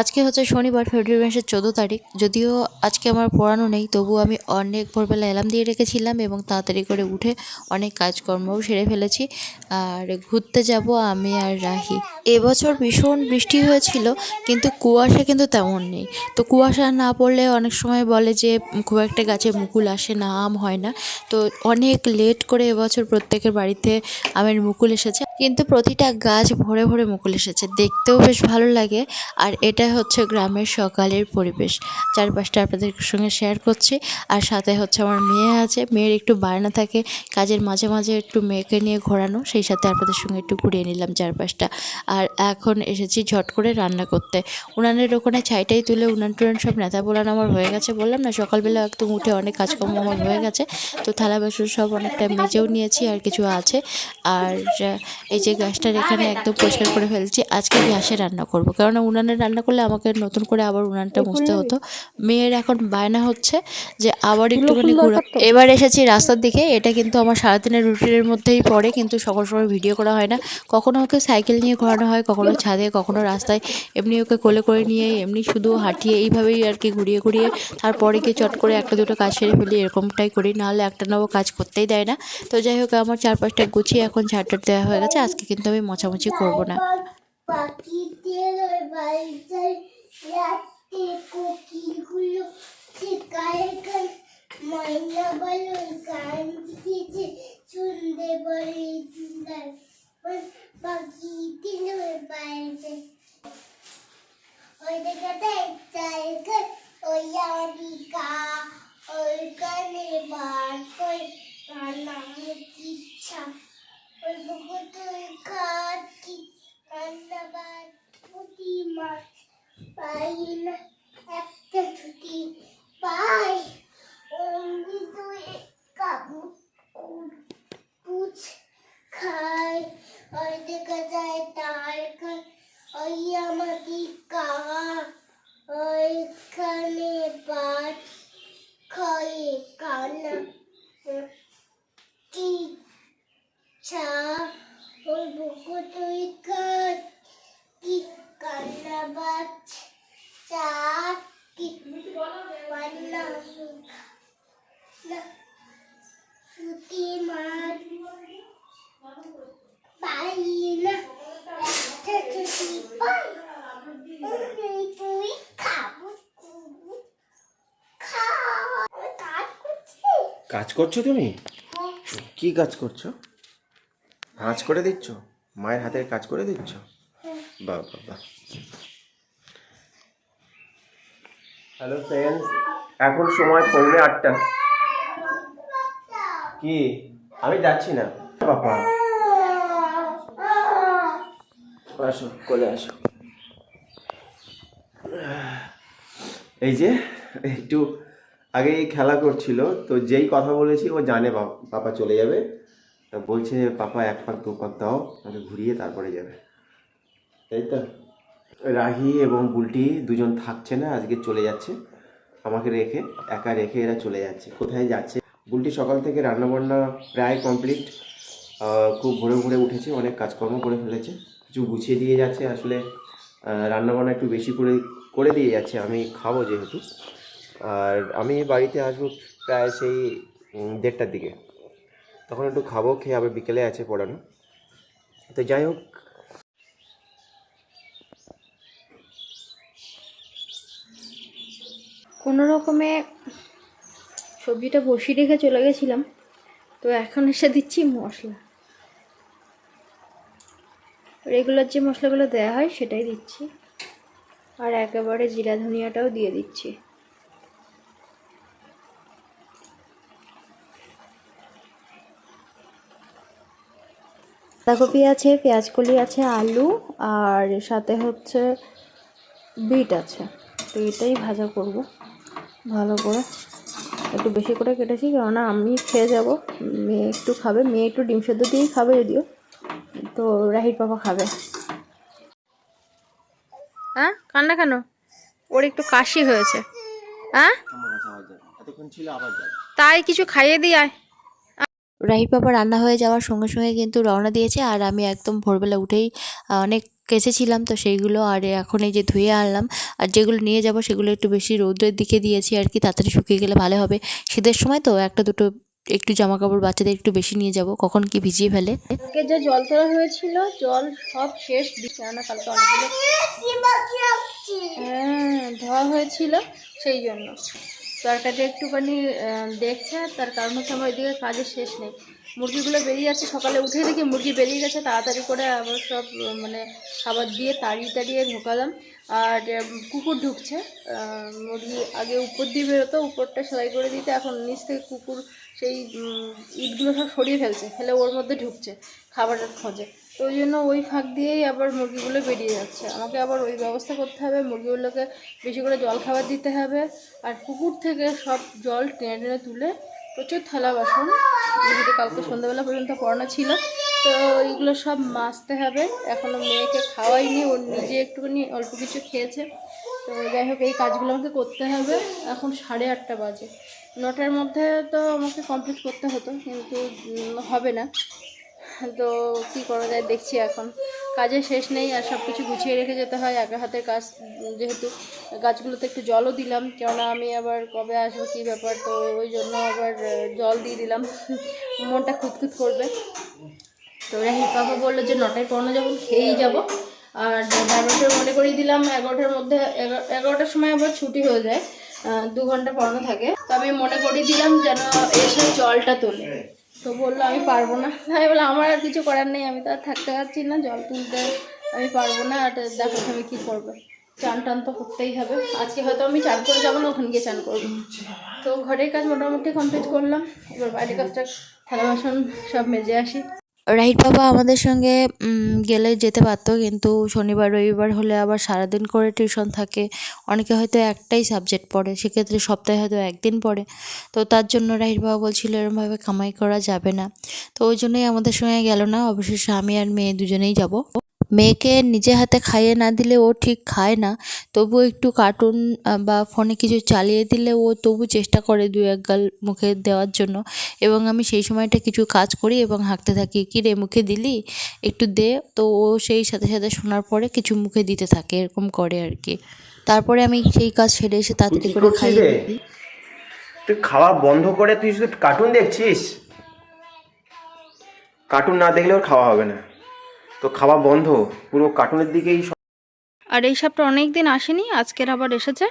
আজকে হচ্ছে শনিবার, ফেব্রুয়ারি মাসের চোদ্দ তারিখ। যদিও আজকে আমার পড়ানো নেই, তবু আমি অনেক ভোরবেলা অ্যালার্ম দিয়ে রেখেছিলাম এবং তাড়াতাড়ি করে উঠে অনেক কাজকর্মও সেরে ফেলেছি। আর ঘুরতে যাব আমি আর রাহি। এবছর ভীষণ বৃষ্টি হয়েছিল, কিন্তু কুয়াশা কিন্তু তেমন নেই। তো কুয়াশা না পড়লে অনেক সময় বলে যে খুব একটা গাছে মুকুল আসে না, আম হয় না। তো অনেক লেট করে এবছর প্রত্যেকের বাড়িতে আমের মুকুল এসেছে। কিন্তু প্রতিটা গাছ ভরে ভরে মুকুল এসেছে। দেখতেও বেশ ভালো লাগে। আর এটা হচ্ছে গ্রামের সকালের পরিবেশ। চারপাশটা আপনাদের সঙ্গে শেয়ার করছি। আর সাথে হচ্ছে আমার মেয়ে আছে। মেয়ের একটু বায়না থাকে। কাজের মাঝে মাঝে একটু মেয়েকে নিয়ে ঘোরানো। সেই সাথে আপনাদের সঙ্গে একটু ঘুরিয়ে নিলাম চারপাশটা। আর এখন এসেছি ঝট করে রান্না করতে। উনানের ওখানে ছাইটাই তুলে উনান টুনান সব নেতা বোলান আমার হয়ে গেছে। বললাম না, সকালবেলা একদম উঠে অনেক কাজকর্ম আমার হয়ে গেছে। তো থালা বাসন সব অনেকটা মেজেও নিয়েছি আর কিছু আছে। আর এই যে গ্যাসটার এখানে একদম পরিষ্কার করে ফেলছি। আজকে গ্যাসে রান্না করব। কারণ উনানে রান্না করলে আমাকে নতুন করে আবার উনানটা মুছতে হতো। মেয়ের এখন বায়না হচ্ছে যে আবার একটুখানি ঘুরো এবার এসেছি রাস্তার দিকে। এটা কিন্তু আমার সারাদিনের রুটিনের মধ্যেই পড়ে কিন্তু সকল সময় ভিডিও করা হয় না। কখনো ওকে সাইকেল নিয়ে ঘোরানো হয় কখনো ছাদে কখনো রাস্তায়। এমনি ওকে কোলে করে নিয়ে এমনি শুধু হাঁটিয়ে এইভাবেই আর কি ঘুরিয়ে ঘুরিয়ে তারপরে গিয়ে চট করে একটা দুটো কাজ সেরে ফেলি এরকমটাই করি। নাহলে একটা না ও কাজ করতেই দেয় না। তো যাই হোক আমার চারপাশটা গুছিয়ে এখন ঝাড়টার দেওয়া হয়ে গেছে। আজকে কিন্তু আমি মোছামুছি করব না। পাখিদের ওই বাড়িতে রাতে কোকিলগুলো শিকারে গান ময়না বলে গান দিয়েছে শুনতে বলে সুন্দর ওই পাখিদের ওই বাড়িতে ওই দেখাতে জায়গা ওই আদিকা ওই কানে বার কই নাম ইচ্ছা ওই বুকুতুই কাটি কান্নাবার পুটি মাছ পাই না একটা ছুটি পাই অমনি তুই কাবু পুছ খাই ওই দেখা যায় তার খাই ওই আমাকে কা ওইখানে পাট খাই কান্না কি চা ওই বুকু তুই কাট কি কান্না বাচ চা কি পান্না না ছুটি মার পাই কাজ করছ তুমি? কি কাজ করছ? ভাঁজ করে দিচ্ছ? মায়ের হাতের কাজ করে দিচ্ছ? বাহ বাহ হ্যালো ফ্রেন্ডস এখন সময় পৌনে আটটা। কি? আমি যাচ্ছি না। বাবা। আসো, কোলে আসো। এই যে, একটু আগে খেলা করছিল, তো যেই কথা বলেছি ও জানে পাপা চলে যাবে। তা বলছে, পাপা, এক পাক দু পাক দাও আমাকে ঘুরিয়ে তারপরে যাবে। তাই তো, রাহি এবং বুলটি দুজন থাকছে না, আজকে চলে যাচ্ছে। আমাকে রেখে, একা রেখে এরা চলে যাচ্ছে। কোথায় যাচ্ছে? বুলটি সকাল থেকে রান্নাবান্না প্রায় কমপ্লিট খুব ভোরে ভোরে উঠেছে, অনেক কাজকর্ম করে ফেলেছে। কিছু গুছিয়ে দিয়ে যাচ্ছে, আসলে রান্নাবান্না একটু বেশি করে করে দিয়ে যাচ্ছে, আমি খাব যেহেতু। আর আমি বাড়িতে আসব প্রায় সেই দেড়টার দিকে। তখন একটু খাব, খেয়ে আবার বিকেলে আছে পড়ানো। তো যাই হোক। কোনো রকমে সবজিটা বসিয়ে রেখে চলে গেছিলাম, তো এখন এসে দিচ্ছি মশলা। রেগুলার যে মশলাগুলো দেওয়া হয় সেটাই দিচ্ছি। আর একেবারে জিরা ধনিয়াটাও দিয়ে দিচ্ছি। বাঁধাকপি আছে পেঁয়াজকলি আছে, আলু, আর সাথে হচ্ছে বিট আছে। তো এটাই ভাজা করব ভালো করে। একটু বেশি করে কেটেছি, কেননা আমি খেয়ে যাব। মেয়ে একটু খাবে, মেয়ে একটু ডিম সেদ্ধ দিয়েই খাবে যদিও। তো রাহির পাপা খাবে। হ্যাঁ কান্না কেন? ওর একটু কাশি হয়েছে। হ্যাঁ তাই কিছু খাইয়ে দিয়ে আয়। রাহির বাবা রান্না হয়ে যাওয়ার সঙ্গে সঙ্গে কিন্তু রওনা দিয়েছে আর আমি একদম ভোরবেলা উঠেই অনেক কেচেছিলাম তো সেইগুলো আর এখন এই যে ধুয়ে আনলাম আর যেগুলো নিয়ে যাব সেগুলো একটু বেশি রৌদ্রের দিকে দিয়েছি আর কি তাড়াতাড়ি শুকিয়ে গেলে ভালো হবে। শীতের সময় তো একটা দুটো একটু জামা কাপড় বাচ্চাদের একটু বেশি নিয়ে যাব, কখন কি ভিজিয়ে ফেলে? আজকে যে জল তোলা হয়েছিল, জল সব শেষ। বিছানা কালকে অনেকগুলো হ্যাঁ ধোয়া হয়েছিল সেই জন্য। তরকারিটা একটুখানি দেখছে, তার কারণ হচ্ছে আমার ওইদিকে কাজের শেষ নেই। মুরগিগুলো বেরিয়ে যাচ্ছে সকালে উঠে দেখি মুরগি বেরিয়ে গেছে, তাড়াতাড়ি করে আবার সব মানে খাবার দিয়ে তাড়িয়ে তাড়িয়ে ঢোকালাম। আর কুকুর ঢুকছে। মুরগি আগে উপর দিয়ে বেরোতো, উপরটা সেলাই করে দিতে, এখন নিচ থেকে কুকুর সেই ইটগুলো সব সরিয়ে ফেলছে, ফেলে ওর মধ্যে ঢুকছে খাবারের খোঁজে। তো ওই জন্য ওই ফাঁক দিয়েই আবার মুরগিগুলো বেরিয়ে যাচ্ছে। আমাকে আবার ওই ব্যবস্থা করতে হবে, মুরগিগুলোকে বেশি করে জল খাবার দিতে হবে, আর পুকুর থেকে সব জল টেনে টেনে তুলে প্রচুর থালা বাসন, যেহেতু কালকে সন্ধ্যাবেলা পর্যন্ত পড়ানো ছিল, তো এইগুলো সব মাজতে হবে। এখনও মেয়েকে খাওয়াইনি ওর নিজে একটুখানি অল্প কিছু খেয়েছে। তো যাই হোক, এই কাজগুলো আমাকে করতে হবে। এখন সাড়ে আটটা বাজে। নটার মধ্যে তো আমাকে কমপ্লিট করতে হতো, কিন্তু হবে না। তো কী করা যায়, দেখছি এখন। কাজের শেষ নেই, আর সব কিছু গুছিয়ে রেখে যেতে হয়। একা হাতের কাজ, যেহেতু গাছগুলোতে একটু জলও দিলাম, কেননা আমি আবার কবে আসব, কী ব্যাপার? তো ওই জন্য আবার জল দিয়ে দিলাম। মনটা খুঁতখুত করবে। তো রাহির পাপা বলল যে নটায় পড়ানো যখন খেয়েই যাব। আর এগারোটার মনে করিয়ে দিলাম, এগারোটার মধ্যে এগা- এগারোটার সময় আবার ছুটি হয়ে যায় দু ঘণ্টা পড়ানো থাকে। তো আমি মনে করিয়ে দিলাম যেন এসে জলটা তোলে। তো বলল, আমি পারব না। আমি বললাম, আমার আর কিছু করার নেই, আমি তো আর থাকতে পারছি না, জল তুলতে আমি পারব না, আর দেখো আমি কী করব। চান টান তো করতেই হবে। আজকে হয়তো আমি চান করে যাব না, ওখানে গিয়ে চান করব। তো ঘরের কাজ মোটামুটি কমপ্লিট করলাম। এবার বাইরের কাজটা থালা বাসন সব মেজে আসি। রাহির বাবা আমাদের সঙ্গে গেলে যেতে পারতো, কিন্তু শনিবার, রবিবার হলে আবার সারাদিন করে টিউশন থাকে। অনেকে হয়তো একটাই সাবজেক্ট পড়ে, সেক্ষেত্রে সপ্তাহে হয়তো একদিন পড়ে। তো তার জন্য রাহির বাবা বলছিল, এরমভাবে কামাই করা যাবে না। তো ওই জন্যই আমাদের সঙ্গে গেল না। অবশেষে আমি আর মেয়ে দুজনেই যাব। মেয়েকে নিজে হাতে খাইয়ে না দিলে ও ঠিক খায় না। তবু একটু কার্টুন বা ফোনে কিছু চালিয়ে দিলে ও তবু চেষ্টা করে দু এক গাল মুখে দেওয়ার জন্য। এবং আমি সেই সময়টা কিছু কাজ করি এবং হাঁকতে থাকি। কি রে মুখে দিলি? একটু দে। তো ও সেই সাথে সাথে শোনার পরে কিছু মুখে দিতে থাকে এরকম করে আর কি। তারপরে আমি সেই কাজ সেরে এসে তাড়াতাড়ি করে খাইয়ে দিই। তুই খাওয়া বন্ধ করে তুই শুধু কার্টুন দেখছিস? কার্টুন না দেখলে ওর খাওয়া হবে না। তো খাওয়া বন্ধ, পুরো কার্টুনের দিকেই আর এই সাপটা অনেক দিন আসেনি, আজকের আবার এসেছে।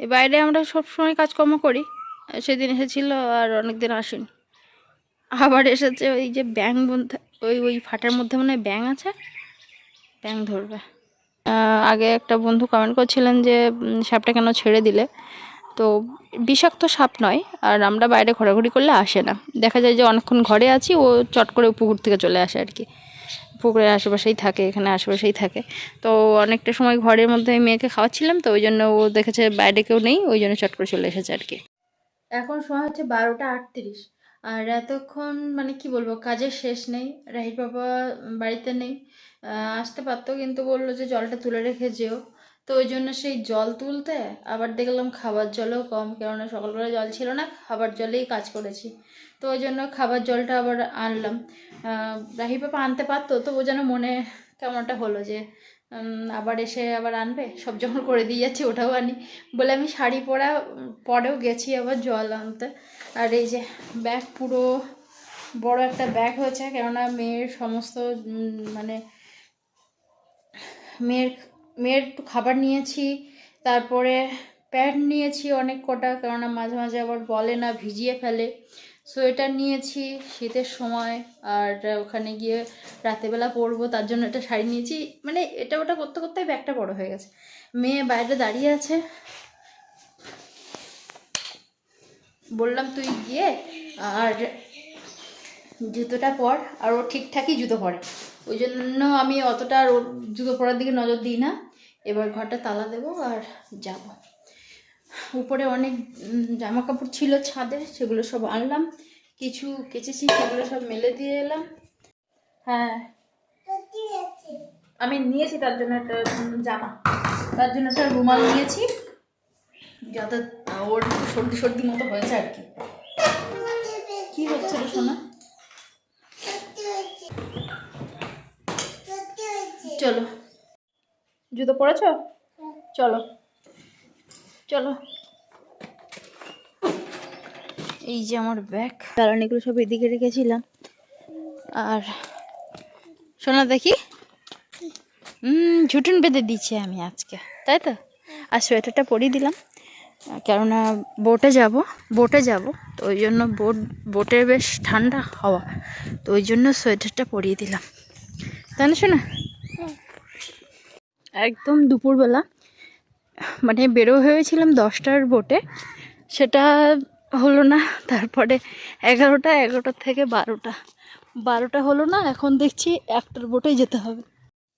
বাইরে আমরা সব সময় কাজকর্ম করি, সেদিন এসেছিল আর অনেক দিন আসেনি। আবার এসেছে ওই যে ব্যাং ওই ওই ফাটার মধ্যে মনে হয় ব্যাং আছে ব্যাং ধরবে। আগে একটা বন্ধু কমেন্ট করছিলেন যে সাপটা কেন ছেড়ে দিলে? তো বিষাক্ত সাপ নয়, আর আমরা বাইরে ঘোরাঘুরি করলে আসে না। দেখা যায় যে অনেকক্ষণ ঘরে আছি, ও চট করে পুকুর থেকে চলে আসে আর কি। পুকুরের আশেপাশেই থাকে, এখানে আশেপাশেই থাকে। তো অনেকটা সময় ঘরের মধ্যে আমি মেয়েকে খাওয়াচ্ছিলাম, তো ওই জন্য ও দেখেছে বাইরে কেউ নেই, ওই জন্য চট করে চলে এসেছে আর কি এখন সময় হচ্ছে বারোটা আটত্রিশ। আর এতক্ষণ মানে কি বলব, কাজের শেষ নেই, রাহির বাবা বাড়িতে নেই। আসতে পারতো, কিন্তু বলল যে জলটা তুলে রেখে যেও। তো ওই জন্য সেই জল তুলতে আবার দেখলাম খাবার জলও কম, কেননা সকালবেলা জল ছিল না, খাবার জলেই কাজ করেছি। তো ওই জন্য খাবার জলটা আবার আনলাম। রাহি পাপা আনতে পারতো তো ও যেন মনে কেমনটা হলো যে আবার এসে আবার আনবে, সব যখন করে দিয়ে যাচ্ছি, ওটাও আনি। বলে আমি শাড়ি পরা, পরেও গেছি আবার জল আনতে। আর এই যে ব্যাগ পুরো বড় একটা ব্যাগ হয়েছে, কেননা মেয়ের সমস্ত মানে মেয়ের মেয়ের একটু খাবার নিয়েছি, তারপরে প্যান্ট নিয়েছি অনেক কটা, কেননা মাঝে মাঝে আবার বলে না, ভিজিয়ে ফেলে। সোয়েটার নিয়েছি, শীতের সময়, আর ওখানে গিয়ে রাতেবেলা পরবো, তার জন্য একটা শাড়ি নিয়েছি। মানে এটা ওটা করতে করতে ব্যাগটা বড় হয়ে গেছে। মেয়ে বাইরে দাঁড়িয়ে আছে। বললাম, তুই গিয়ে আর জুতোটা পর, আর ও ঠিকঠাকই জুতো পরে। ওই জন্য আমি অতটা ওর জুতো পরার দিকে নজর দিই না। এবার ঘরটা তালা দেবো আর যাব। উপরে অনেক জামা কাপড় ছিল ছাদে, সেগুলো সব আনলাম। কিছু কেচেছি, সেগুলো সব মেলে দিয়ে এলাম। হ্যাঁ। আমি নিয়েছি তার জন্য একটা জামা। তার জন্য একটা রুমাল নিয়েছি। যাতে ওর সর্দি সর্দি মতো হয়েছে আর কি। কি হচ্ছে রে সোনা? চলো। জুতো পরেছো? চলো। চলো। এই যে আমার ব্যাগ। কারণ এগুলো সব এদিকে রেখেছিলাম। আর শোনা দেখি। হুম ঝুটুন বেঁধে দিচ্ছি আমি আজকে তাই তো? আর সোয়েটারটা পরিয়ে দিলাম। কেননা বোটে যাব বোটে যাব তো ওই জন্য বোট বোটে বেশ ঠান্ডা হাওয়া তো ওই জন্য সোয়েটারটা পরিয়ে দিলাম। তাই না শোনা? একদম দুপুরবেলা। মানে বেরো হয়েছিলাম দশটার বোটে। সেটা হলো না, তারপরে এগারোটা এগারোটা থেকে বারোটা। বারোটা হলো না, এখন দেখছি একটার বোটে যেতে হবে।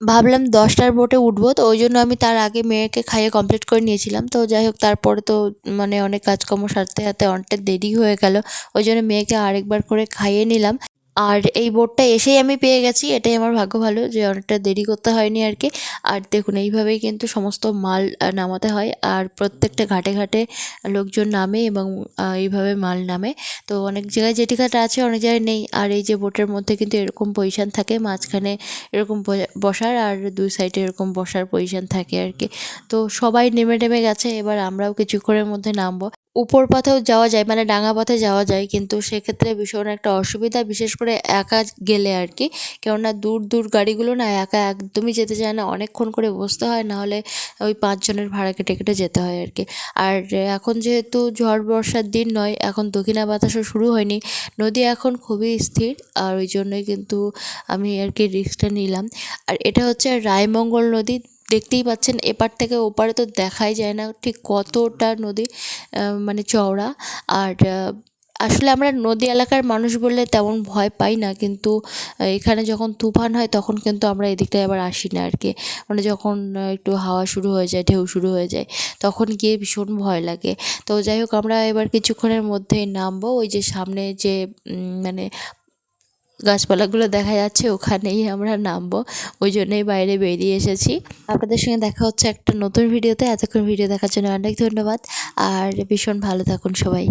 ভাবলাম দশটার বোটে উঠবো, তো ওই জন্য আমি তার আগে মেয়েকে খাইয়ে কমপ্লিট করে নিয়েছিলাম। তো যাই হোক, তারপরে তো মানে অনেক কাজকর্ম সারতে সারতে অনেকটা দেরি হয়ে গেল। ওই জন্য মেয়েকে আরেকবার করে খাইয়ে নিলাম। আর এই বোটটা এসেই আমি পেয়ে গেছি, এটাই আমার ভাগ্য ভালো যে অনেকটা দেরি করতে হয়নি আর কি। আর দেখুন, এইভাবেই কিন্তু সমস্ত মাল নামাতে হয়। আর প্রত্যেকটা ঘাটে ঘাটে লোকজন নামে এবং এইভাবে মাল নামে। তো অনেক জায়গায় জেটি ঘাট আছে, অনেক জায়গায় নেই। আর এই যে বোটের মধ্যে কিন্তু এরকম পজিশান থাকে, মাঝখানে এরকম বসার আর দুই সাইডে এরকম বসার পজিশন থাকে আর কি। তো সবাই নেমে নেমে গেছে, এবার আমরাও কিছুক্ষণের মধ্যে নামবো। উপর পথেও যাওয়া যায় মানে ডাঙা পথে যাওয়া যায়, কিন্তু সেক্ষেত্রে ভীষণ একটা অসুবিধা, বিশেষ করে একা গেলে আর কি। কেননা দূর দূর গাড়িগুলো না একা একদমই যেতে চায় না, অনেকক্ষণ করে বসতে হয়, নাহলে ওই পাঁচজনের ভাড়া কেটে কেটে যেতে হয় আর কি। আর এখন যেহেতু ঝড় বর্ষার দিন নয়, এখন দক্ষিণা বাতাসও শুরু হয়নি, নদী এখন খুবই স্থির, আর ওই জন্যই কিন্তু আমি আর কি রিস্কটা নিলাম। আর এটা হচ্ছে রায়মঙ্গল নদী দেখতেই পাচ্ছেন, এপার থেকে ওপারে তো দেখাই যায় না ঠিক কতটা নদী মানে চওড়া। আর আসলে আমরা নদী এলাকার মানুষ বললে তেমন ভয় পাই না, কিন্তু এখানে যখন তুফান হয় তখন কিন্তু আমরা এদিকটায় আবার আসি না আর কি মানে যখন একটু হাওয়া শুরু হয়ে যায়, ঢেউ শুরু হয়ে যায়, তখন গিয়ে ভীষণ ভয় লাগে। তো যাই হোক, আমরা এবার কিছুক্ষণের মধ্যেই নামবো, ওই যে সামনে যে মানে গাছপালাগুলো দেখা যাচ্ছে, ওখানেই আমরা নামবো। ওই জন্যই বাইরে বেরিয়ে এসেছি। আপনাদের সঙ্গে দেখা হচ্ছে একটা নতুন ভিডিওতে। এতক্ষণ ভিডিও দেখার জন্য অনেক ধন্যবাদ। আর ভীষণ ভালো থাকুন সবাই।